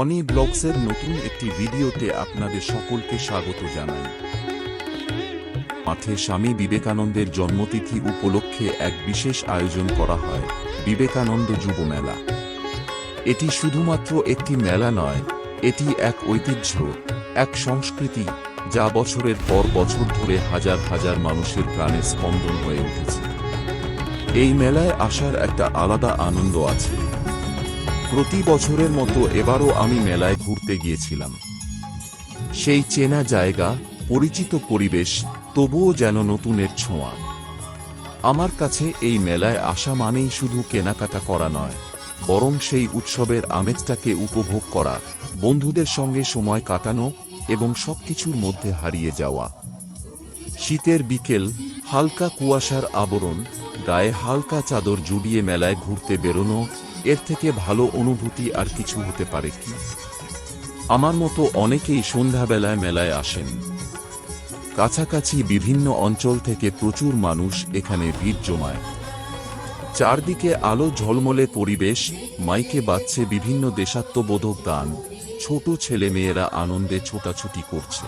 অনি ব্লগসের নতুন একটি ভিডিওতে আপনাদের সকলকে স্বাগত জানাই। মাঠে স্বামী বিবেকানন্দের জন্মতিথি উপলক্ষে এক বিশেষ আয়োজন করা হয়, বিবেকানন্দ যুব মেলা। এটি শুধুমাত্র একটি মেলা নয়, এটি এক ঐতিহ্য, এক সংস্কৃতি, যা বছরের পর বছর ধরে হাজার হাজার মানুষের প্রাণের স্পন্দন হয়ে উঠেছে। এই মেলায় আসার একটা আলাদা আনন্দ আছে। প্রতি বছরের মতো এবারও আমি মেলায় ঘুরতে গিয়েছিলাম। সেই চেনা জায়গা, পরিচিত পরিবেশ, তবুও যেন নতুনের ছোঁয়া। আমার কাছে এই মেলায় আসা মানেই শুধু কেনাকাটা করা নয়, বরং সেই উৎসবের আমেজটাকে উপভোগ করা, বন্ধুদের সঙ্গে সময় কাটানো এবং সবকিছুর মধ্যে হারিয়ে যাওয়া। শীতের বিকেল, হালকা কুয়াশার আবরণ, গায়ে হালকা চাদর জুড়িয়ে মেলায় ঘুরতে বেরোনো এর থেকে ভালো অনুভূতি আর কিছু হতে পারে কি? আমার মতো অনেকেই সন্ধ্যাবেলায় মেলায় আসেন। কাছাকাছি বিভিন্ন অঞ্চল থেকে প্রচুর মানুষ এখানে ভিড় জমায়। চারদিকে আলো ঝলমলে পরিবেশ, মাইকে বাজছে বিভিন্ন দেশাত্মবোধক গান। ছোট ছেলেমেয়েরা আনন্দে ছোটাছুটি করছে।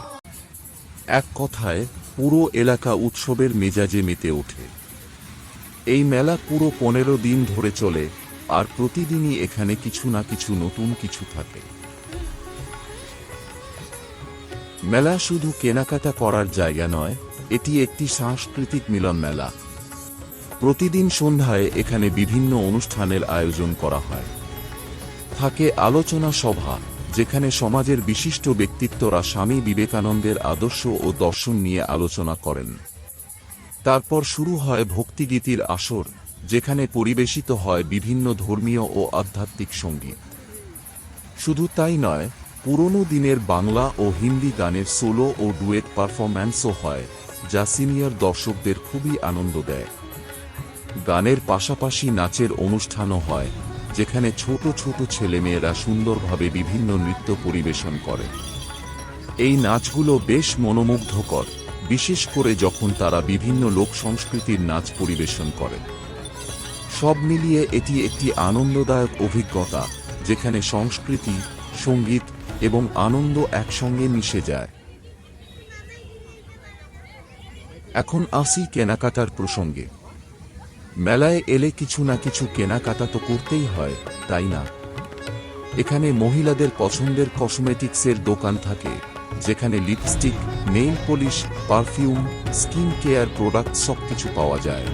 এক কথায়, পুরো এলাকা উৎসবের মেজাজে মেতে ওঠে। এই মেলা পুরো পনেরো দিন ধরে চলে আর প্রতিদিনই এখানে কিছু না কিছু নতুন কিছু থাকে। মেলা শুধু কেনাকাটা করার জায়গা নয়, এটি একটি সাংস্কৃতিক মিলন মেলা। প্রতিদিন সন্ধ্যায় এখানে বিভিন্ন অনুষ্ঠানের আয়োজন করা হয়। থাকে আলোচনা সভা, যেখানে সমাজের বিশিষ্ট ব্যক্তিত্বরা স্বামী বিবেকানন্দের আদর্শ ও দর্শন নিয়ে আলোচনা করেন। তারপর শুরু হয় ভক্তিগীতির আসর। যেখানে পরিবেশিত হয় বিভিন্ন ধর্মীয় ও আধ্যাত্মিক সংগীত শুধু তাই নয়, পুরনো দিনের বাংলা ও হিন্দি গানের সোলো ও ডুয়েট পারফরম্যান্সও হয়, যা সিনিয়র দর্শকদের খুবই আনন্দ দেয়। গানের পাশাপাশি নাচের অনুষ্ঠানও হয়, যেখানে ছোট ছোট ছেলেমেয়েরা সুন্দরভাবে বিভিন্ন নৃত্য পরিবেশন করে। এই নাচগুলো বেশ মনোমুগ্ধকর, বিশেষ করে যখন তারা বিভিন্ন লোক সংস্কৃতির নাচ পরিবেশন করে। সব মিলিয়ে এটি একটি আনন্দদায়ক অভিজ্ঞতা, যেখানে সংস্কৃতি, সংগীত এবং আনন্দ একসঙ্গে মিশে যায়। এখন আসি কেনাকাটার প্রসঙ্গে। মেলায় এলে কিছু না কিছু কেনাকাটা তো করতেই হয়, তাই না? এখানে মহিলাদের পছন্দের কসমেটিক্সের দোকান থাকে, যেখানে lipstick, nail polish, perfume, skin care product সবকিছু পাওয়া যায়।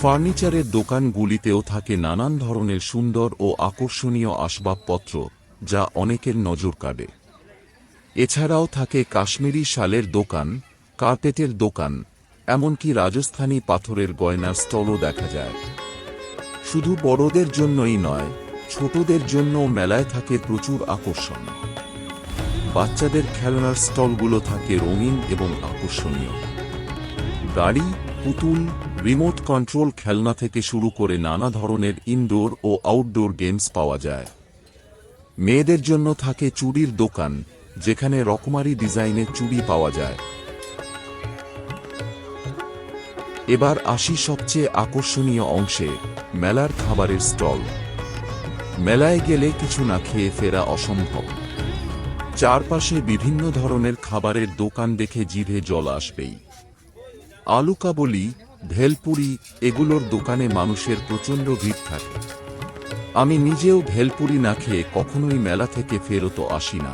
ফার্নিচারের দোকানগুলিতেও থাকে নানান ধরনের সুন্দর ও আকর্ষণীয় আসবাবপত্র, যা অনেকের নজর কাড়ে। এছাড়াও থাকে কাশ্মীরি শালের দোকান, কার্পেটের দোকান, এমনকি রাজস্থানী পাথরের গয়নার স্টলও দেখা যায়। শুধু বড়দের জন্যই নয়, ছোটদের জন্য মেলায় থাকে প্রচুর আকর্ষণ। বাচ্চাদের খেলনার স্টলগুলো থাকে রঙিন এবং আকর্ষণীয়। গাড়ি পুতুল, রিমোট কন্ট্রোল খেলনা থেকে শুরু করে নানা ধরনের ইনডোর ও আউটডোর গেমস পাওয়া যায়। মেয়েদের জন্য থাকে চুড়ির দোকান, যেখানে রকমারি ডিজাইনের চুড়ি পাওয়া যায়। এবার আসি সবচেয়ে আকর্ষণীয় অংশে, মেলার খাবারের স্টল। মেলায় গেলে কিছু না খেয়ে ফেরা অসম্ভব। চারপাশে বিভিন্ন ধরনের খাবারের দোকান দেখে জিভে জল আসবেই। আলু কাবলি ভেলপুরি এগুলোর দোকানে মানুষের প্রচণ্ড ভিড় থাকে। আমি নিজেও ভেলপুরি না খেয়ে কখনোই মেলা থেকে ফেরত আসি না।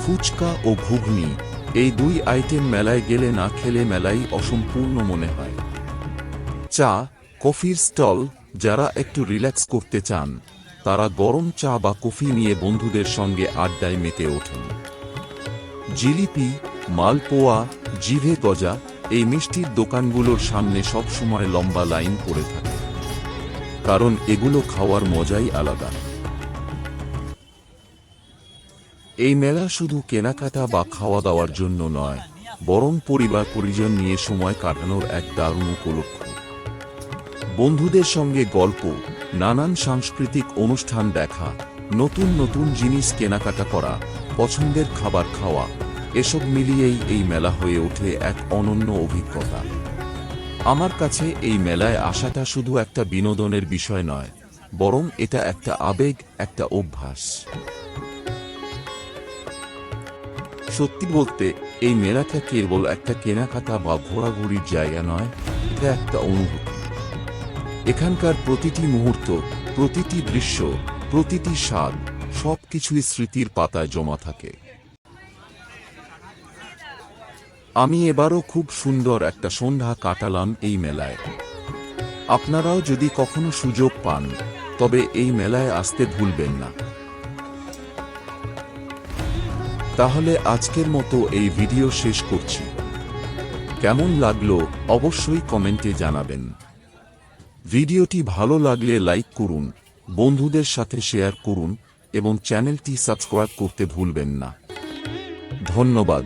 ফুচকা ও ঘুগনি, এই দুই আইটেম মেলায় গেলে না খেলে মেলাই অসম্পূর্ণ মনে হয়। চা, কফির স্টল, যারা একটু রিল্যাক্স করতে চান, তারা গরম চা বা কফি নিয়ে বন্ধুদের সঙ্গে আড্ডায় মেতে ওঠেন। জিলিপি, মালপোয়া, জিভে গজা এই মিষ্টির দোকানগুলোর সামনে সব সময় লম্বা লাইন পড়ে থাকে। কারণ এগুলো খাওয়ার মজাই আলাদা। এই মেলা শুধু কেনাকাটা বা খাওয়া দাওয়ার জন্য নয়, বরং পরিবার পরিজন নিয়ে সময় কাটানোর এক দারুণ উপলক্ষ বন্ধুদের সঙ্গে গল্প, নানান সাংস্কৃতিক অনুষ্ঠান দেখা, নতুন নতুন জিনিস কেনাকাটা করা, পছন্দের খাবার খাওয়া এসব মিলিয়েই এই মেলা হয়ে ওঠে এক অনন্য অভিজ্ঞতা। আমার কাছে এই মেলায় আসাটা শুধু একটা বিনোদনের বিষয় নয়, বরং এটা একটা আবেগ, একটা অভ্যাস। সত্যি বলতে, এই মেলাটা কেবল একটা কেনাকাটা বা ঘোরাঘুরির জায়গা নয়, এটা একটা অনুভূতি। এখানকার প্রতিটি মুহূর্ত, প্রতিটি দৃশ্য, প্রতিটি স্বাদ, সবকিছুই স্মৃতির পাতায় জমা থাকে। আমি এবারও খুব সুন্দর একটা সন্ধ্যা কাটালাম এই মেলায়। আপনারাও যদি কখনো সুযোগ পান, তবে এই মেলায় আসতে ভুলবেন না। তাহলে আজকের মতো এই ভিডিও শেষ করছি। কেমন লাগল অবশ্যই কমেন্টে জানাবেন। ভিডিওটি ভালো লাগলে লাইক করুন, বন্ধুদের সাথে শেয়ার করুন এবং চ্যানেলটি সাবস্ক্রাইব করতে ভুলবেন না। ধন্যবাদ।